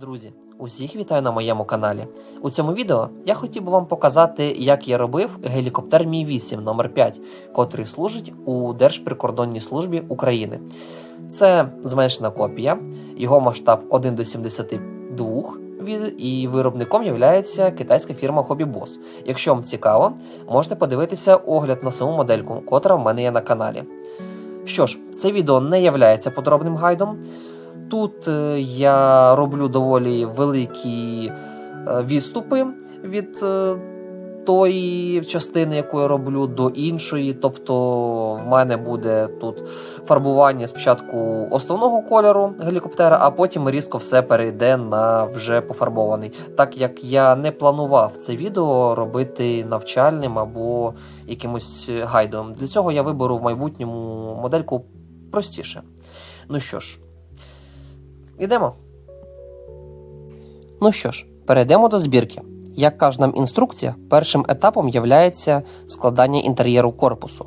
Друзі, усіх вітаю на моєму каналі. У цьому відео я хотів би вам показати, як я робив гелікоптер Мі 8 номер 5 котрий служить у Держприкордонній службі України. Це зменшена копія, його масштаб 1 до 72 і виробником є китайська фірма Hobby Boss. Якщо вам цікаво, можете подивитися огляд на саму модельку, котра в мене є на каналі. Що ж, це відео не є подробним гайдом. Тут е, я роблю доволі великі е, відступи від е, тої частини, яку я роблю, до іншої. Тобто, в мене буде тут фарбування спочатку основного кольору гелікоптера, а потім різко все перейде на вже пофарбований. Так як я не планував це відео робити навчальним або якимось гайдом. Для цього я виберу в майбутньому модельку простіше. Ну що ж. Ідемо. Ну що ж, перейдемо до збірки. Як каже нам інструкція, першим етапом є складання інтер'єру корпусу,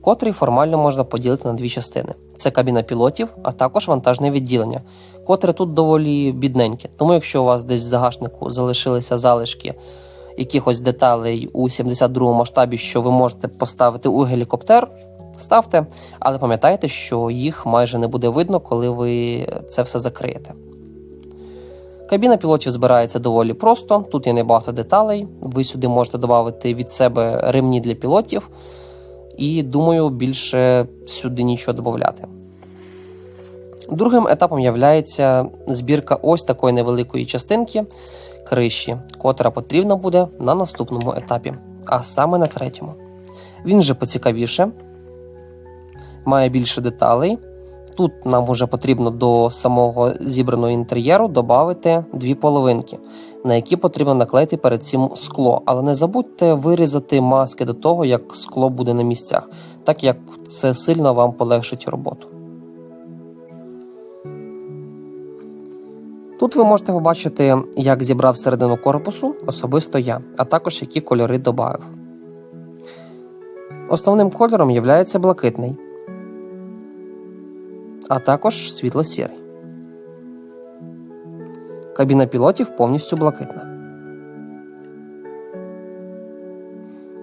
котрий формально можна поділити на дві частини: це кабіна пілотів, а також вантажне відділення, котре тут доволі бідненьке. Тому, якщо у вас десь в загашнику залишилися залишки якихось деталей у 72 масштабі, що ви можете поставити у гелікоптер, ставте, але пам'ятайте, що їх майже не буде видно, коли ви це все закриєте. Кабіна пілотів збирається доволі просто, тут є небагато деталей. Ви сюди можете додати від себе ремні для пілотів, і думаю, більше сюди нічого додати. Другим етапом є збірка ось такої невеликої частинки криші, котра потрібна буде на наступному етапі, а саме на третьому. Він же поцікавіше, має більше деталей. Тут нам вже потрібно до самого зібраного інтер'єру додати дві половинки, на які потрібно наклеїти перед цим скло. Але не забудьте вирізати маски до того, як скло буде на місцях, так як це сильно вам полегшить роботу. Тут ви можете побачити, як зібрав середину корпусу особисто я, а також які кольори додав. Основним кольором є блакитний а також світло-сірий. Кабіна пілотів повністю блакитна.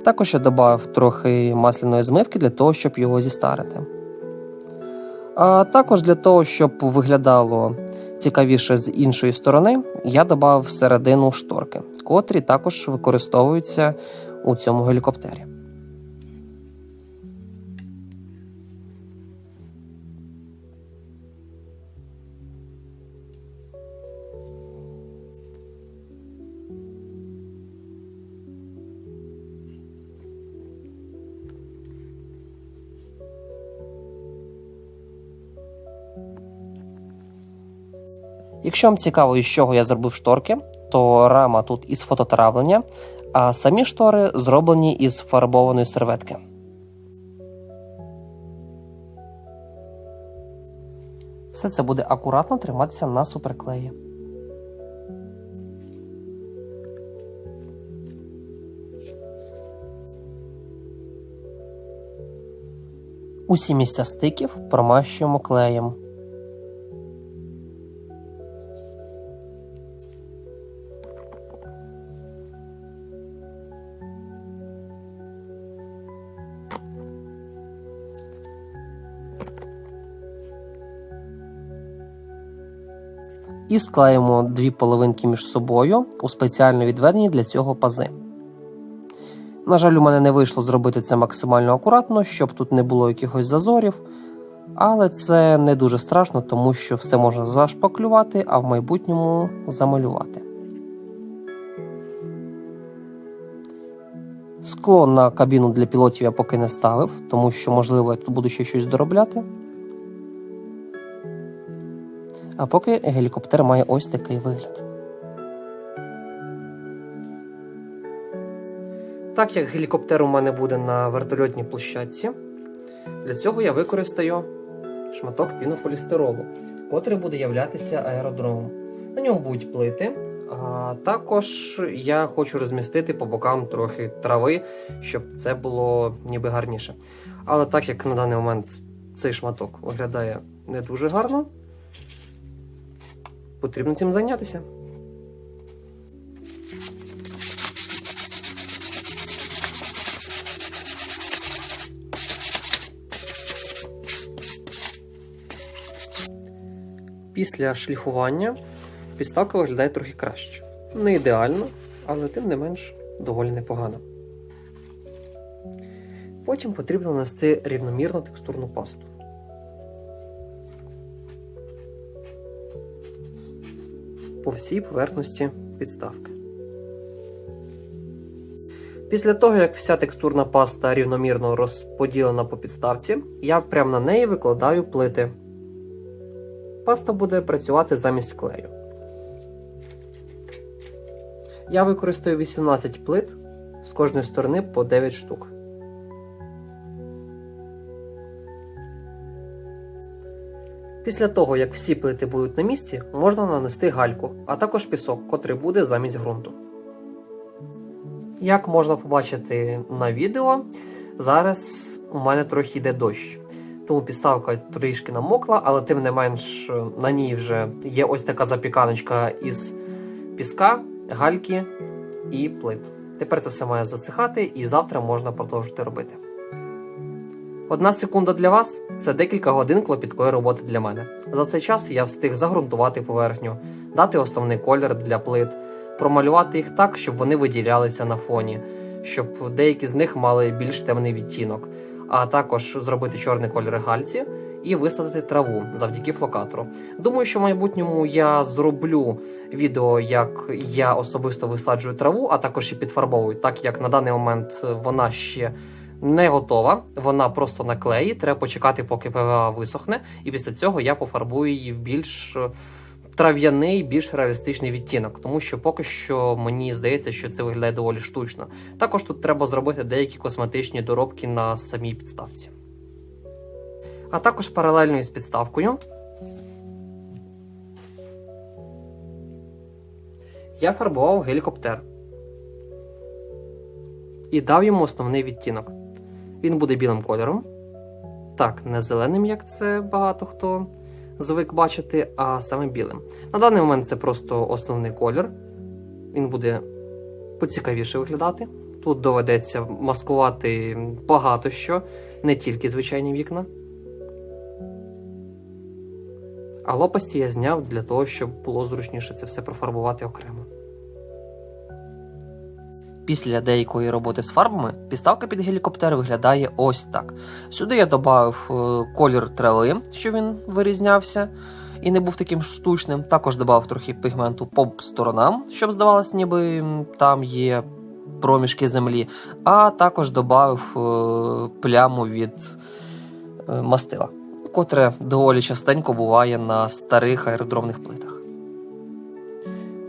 Також я додав трохи масляної змивки для того, щоб його зістарити. А також для того, щоб виглядало цікавіше з іншої сторони, я додав середину шторки, котрі також використовуються у цьому гелікоптері. Якщо вам цікаво, із чого я зробив шторки, то рама тут із фототравлення, а самі штори зроблені із фарбованої серветки. Все це буде акуратно триматися на суперклеї. Усі місця стиків промащуємо клеєм. І склеїмо дві половинки між собою у спеціально відведені для цього пази. На жаль, у мене не вийшло зробити це максимально акуратно, щоб тут не було якихось зазорів, але це не дуже страшно, тому що все можна зашпаклювати, а в майбутньому замалювати. Скло на кабіну для пілотів я поки не ставив, тому що, можливо, я тут буду ще щось доробляти. А поки гелікоптер має ось такий вигляд. Так як гелікоптер у мене буде на вертольотній площадці, для цього я використаю шматок пінополістиролу, котрий буде являтися аеродромом. На ньому будуть плити. А також я хочу розмістити по бокам трохи трави, щоб це було ніби гарніше. Але так як на даний момент цей шматок виглядає не дуже гарно, потрібно цим зайнятися. Після шліфування підставка виглядає трохи краще. Не ідеально, але тим не менш доволі непогано. Потім потрібно нанести рівномірну текстурну пасту. По всій поверхності підставки. Після того, як вся текстурна паста рівномірно розподілена по підставці, я прямо на неї викладаю плити. Паста буде працювати замість клею. Я використаю 18 плит з кожної сторони по 9 штук. Після того, як всі плити будуть на місці, можна нанести гальку, а також пісок, котрий буде замість ґрунту. Як можна побачити на відео, зараз у мене трохи йде дощ. Тому підставка трішки намокла, але тим не менш на ній вже є ось така запіканочка із піска, гальки і плит. Тепер це все має засихати, і завтра можна продовжити робити. Одна секунда для вас це декілька годин клопіткої роботи для мене. За цей час я встиг загрунтувати поверхню, дати основний колір для плит, промалювати їх так, щоб вони виділялися на фоні, щоб деякі з них мали більш темний відтінок, а також зробити чорний колір гальці і висадити траву завдяки флокатору. Думаю, що в майбутньому я зроблю відео, як я особисто висаджую траву, а також і підфарбовую, так як на даний момент вона ще не готова, вона просто на клеї. Треба почекати, поки ПВА висохне, і після цього я пофарбую її в більш е, трав'яний, більш реалістичний відтінок, тому що поки що мені здається, що це виглядає доволі штучно. Також тут треба зробити деякі косметичні доробки на самій підставці. А також паралельно із підставкою я фарбував гелікоптер і дав йому основний відтінок. Він буде білим кольором. Так, не зеленим, як це багато хто звик бачити, а саме білим. На даний момент це просто основний колір. Він буде поцікавіше виглядати. Тут доведеться маскувати багато що, не тільки звичайні вікна. А лопасті я зняв для того, щоб було зручніше це все профарбувати окремо. Після деякої роботи з фарбами підставка під гелікоптер виглядає ось так. Сюди я додав е, колір трави, щоб він вирізнявся і не був таким штучним. Також додав трохи пігменту по сторонам, щоб здавалося, ніби там є проміжки землі, а також додав е, пляму від е, мастила, котре доволі частенько буває на старих аеродромних плитах.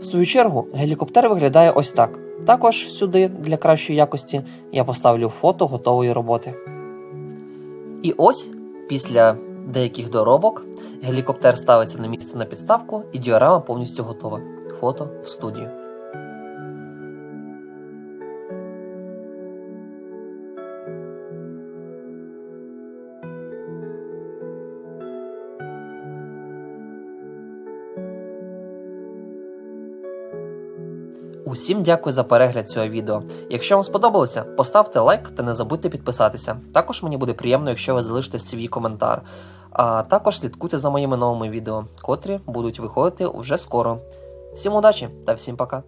В свою чергу, гелікоптер виглядає ось так. Також сюди для кращої якості я поставлю фото готової роботи. І ось після деяких доробок гелікоптер ставиться на місце на підставку і діорама повністю готова. Фото в студію. Усім дякую за перегляд цього відео. Якщо вам сподобалося, поставте лайк та не забудьте підписатися. Також мені буде приємно, якщо ви залишите свій коментар. А також слідкуйте за моїми новими відео, котрі будуть виходити уже скоро. Всім удачі та всім пока!